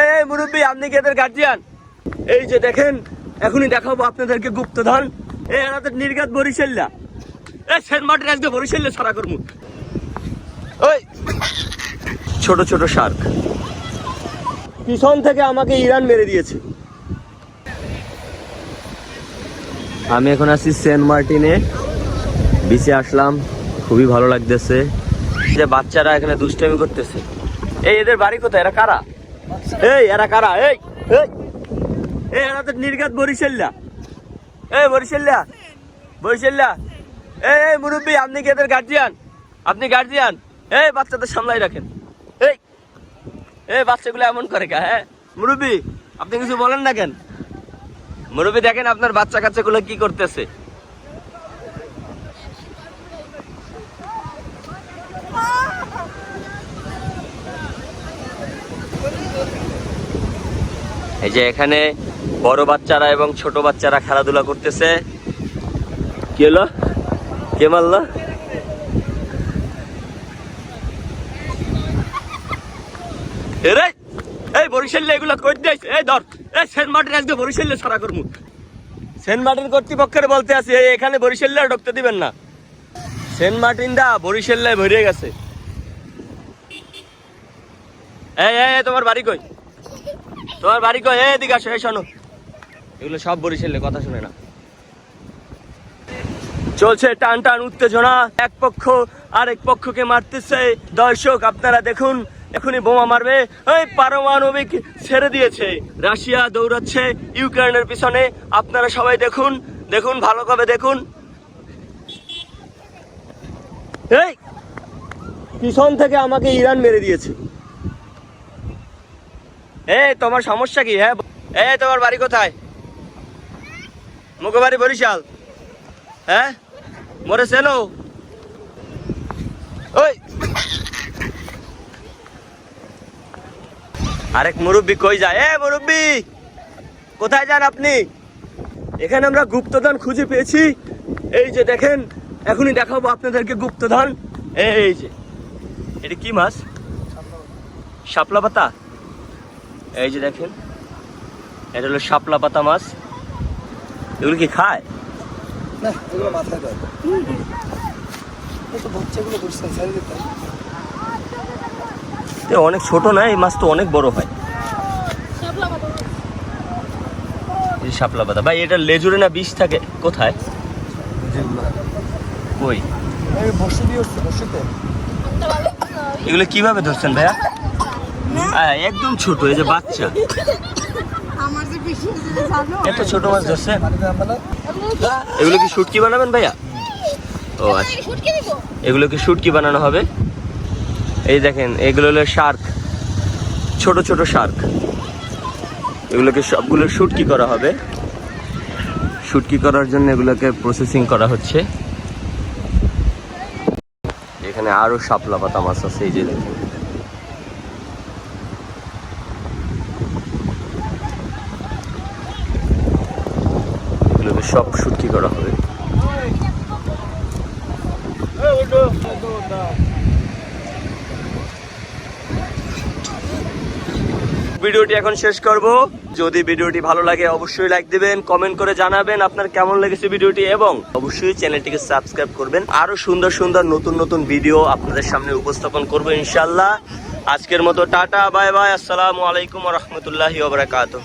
এই মুরব্বী, আপনি কি এদের গার্জিয়ান এই যে দেখেন, এখনই দেখাবো আপনাদেরকে গুপ্তধন। এই এনাদের নির্গাত বরিশাল্লা। এই, সেন্ট মার্টিন আজকে বরিশাল্লা সারা করব। ওই, ছোট ছোট শার্ক। পিছন থেকে আমাকে ইরান মেরে দিয়েছে। আমি এখন আছি সেন্ট মার্টিনে। বিচে আসলাম, খুবই ভালো লাগতেছে। যে বাচ্চারা এখানে দুষ্টামি করতেছে। এই, এদের বাড়ি কোথায়? এরা কারা? এই, এরা কারা? এই এই এই, এরা তো নির্গাত বরিশাল্লা এই বরিশাল্লা বরিশাল্লা এই এই, মুরব্বী, আপনি কি এদের গার্জিয়ান আপনি গার্জিয়ান এই, বাচ্চাদের সামলাই রাখেন। এই এই, বাচ্চাগুলো এমন করে কা হ্যাঁ? মুরব্বী, আপনি কিছু বলেন না কেন? মুরব্বী, দেখেন আপনার বাচ্চা কাচ্চাগুলো কি করতেছে। এই যে এখানে বড় বাচ্চারা এবং ছোট বাচ্চারা খেলাধুলা করতেছে। কি হলো? কে মারলো? এই বরিশালে এগুলো কই দিস এই ধর এই সেন্ট মার্টিন আজকে বরিশালে সারা করমু। সেন্ট মার্টিন কর্তৃপক্ষের বলতে আছি এখানে বরিশালে আর ঢুকতে দিবেন না। সেন্ট মার্টিনটা বরিশালে ভরে গেছে। এই এই, তোমার বাড়ি কই? তোমার বাড়ি কয় এই এদিকে আসো এই শোনো। এগুলো সব বরিশালে কথা শুনে না চলছে টান টান উত্তেজনা। এক পক্ষ আর আরেক পক্ষকে মারতেছে। দর্শক আপনারা দেখুন এখনই বোমা মারবে। এই পারমাণবিক ছেড়ে দিয়েছে। রাশিয়া দৌড়াচ্ছে ইউক্রেনের পিছনে। আপনারা সবাই দেখুন দেখুন ভালো করে দেখুন। এই পিছন থেকে আমাকে ইরান মেরে দিয়েছে। তোমার সমস্যা কি? হ্যাঁ এই তোমার বাড়ি কোথায়? মুখ বাড়ি বরিশাল। হ্যাঁ? মরে সেনো ওই! আরেক মুরব্বী কই যায়? এ, মুরব্বী! কোথায় যান আপনি? এখানে আমরা গুপ্তধন খুঁজে পেয়েছি। এই যে দেখেন, এখনই দেখাবো আপনাদেরকে গুপ্তধন। এই যে, এটা কি মাছ? শাপলা পাতা? এই যে দেখেন এটা হলো শাপলা পাতা মাছ। এগুলো কি খায়? না এগুলো মাথায় দেয়। তো বাচ্চাগুলো ধরছেন ছেড়ে এ অনেক ছোট না এই মাছ তো অনেক বড় হয়। এই শাপলা পাতা। ভাই এটা লেজুরে না বিষ থাকে? কোথায়? কই? দিয়ে বসিতে এগুলো কীভাবে ধরছেন ভাইয়া? একদম ছোট এই যে বাচ্চা। এত ছোট মাছ আমরা এগুলো কি শুটকি বানাবেন ভাইয়া? ও আচ্ছা। এগুলো কি শুটকি বানানো হবে? এই দেখেন এগুলো হলো শার্ক। ছোট ছোট শার্ক। এগুলোকে সবগুলো শুটকি করা হবে? শুটকি করার জন্য এগুলোকে প্রসেসিং করা হচ্ছে। এখানে আরও শাপলা পাতা মাছ আছে এই যে দেখেন এগুলোকে সব শুটকি করা হবে। ভিডিওটি এখন শেষ করব। যদি ভিডিওটি ভালো লাগে, অবশ্যই লাইক দিবেন কমেন্ট করে জানাবেন আপনার কেমন লেগেছে ভিডিওটি এবং অবশ্যই চ্যানেলটিকে সাবস্ক্রাইব করবেন। আরও সুন্দর সুন্দর, নতুন নতুন ভিডিও আপনাদের সামনে উপস্থাপন করব ইনশাল্লাহ আজকের মতো টাটা বাই বাই আসসালামু আলাইকুম রহমতুল্লাহি ওবরাকাতুহ